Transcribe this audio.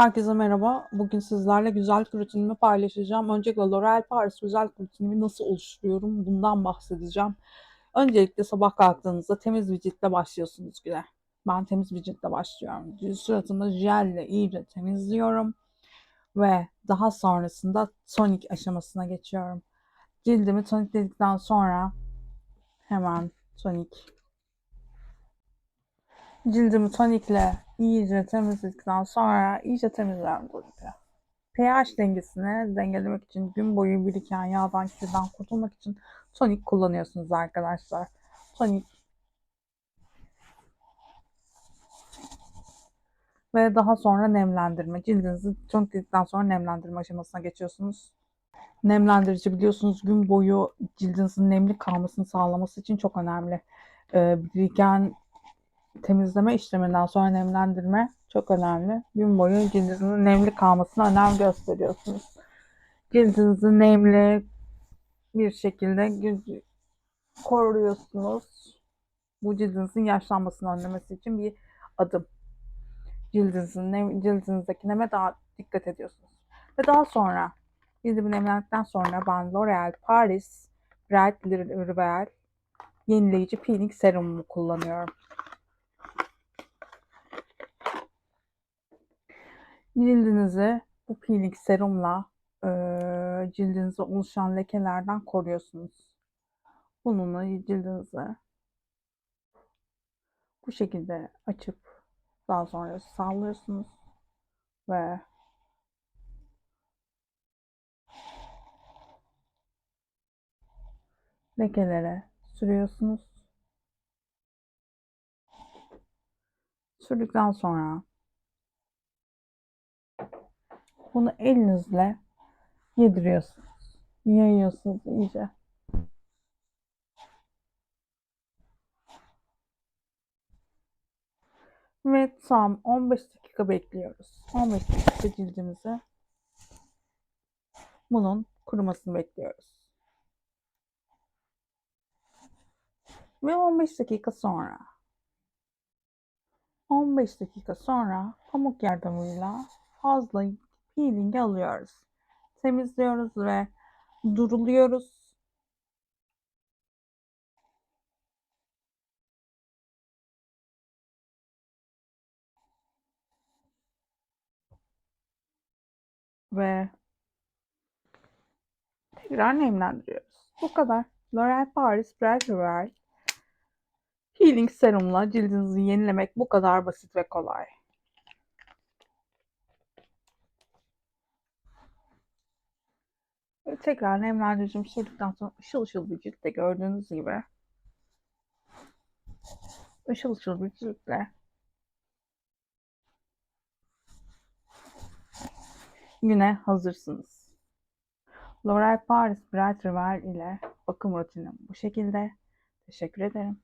Herkese merhaba. Bugün sizlerle güzellik rutinimi paylaşacağım. Öncelikle L'Oreal Paris güzellik rutinimi nasıl oluşturuyorum bundan bahsedeceğim. Öncelikle sabah kalktığınızda temiz bir başlıyorsunuz güne. Ben temiz bir ciltle başlıyorum. Suratımı jelle iyice temizliyorum. Ve daha sonrasında tonik aşamasına geçiyorum. Cildimi tonikledikten sonra hemen tonik Cildimi tonikle iyice temizledikten sonra iyice temizliyorum tonikle. pH dengesini dengelemek için gün boyu biriken yağdan kirden kurtulmak için tonik kullanıyorsunuz arkadaşlar. Tonik ve daha sonra nemlendirme. Cildinizi tonikledikten sonra nemlendirme aşamasına geçiyorsunuz. Nemlendirici biliyorsunuz gün boyu cildinizin nemli kalmasını sağlaması için çok önemli. Ee, biriken temizleme işleminden sonra nemlendirme çok önemli. Gün boyu cildinizin nemli kalmasına önem gösteriyorsunuz. Cildinizi nemli bir şekilde koruyorsunuz. Bu cildinizin yaşlanmasını önlemesi için bir adım. Cildinizin nem, cildinizdeki neme daha dikkat ediyorsunuz. Ve daha sonra cildimi nemlendikten sonra ben L'Oreal Paris Bright Rivière yenileyici peeling serumumu kullanıyorum. Cildinizi bu peeling serumla e, cildinize oluşan lekelerden koruyorsunuz. Bununla cildinizi bu şekilde açıp daha sonra sallıyorsunuz ve lekelere sürüyorsunuz. Sürdükten sonra bunu elinizle yediriyorsunuz. Yayıyorsunuz iyice. Ve tam 15 dakika bekliyoruz. 15 dakika cildimizi bunun kurumasını bekliyoruz. Ve 15 dakika sonra 15 dakika sonra pamuk yardımıyla fazla peeling'i alıyoruz. Temizliyoruz ve duruluyoruz. Ve tekrar nemlendiriyoruz. Bu kadar. L'Oreal Paris Bright Revive Peeling serumla cildinizi yenilemek bu kadar basit ve kolay. Ve tekrar nemlendiricimi sürdükten sonra ışıl ışıl bir gördüğünüz gibi ışıl ışıl bir ciltle güne hazırsınız. L'Oreal Paris Bright Revive ile bakım rutinim bu şekilde. Teşekkür ederim.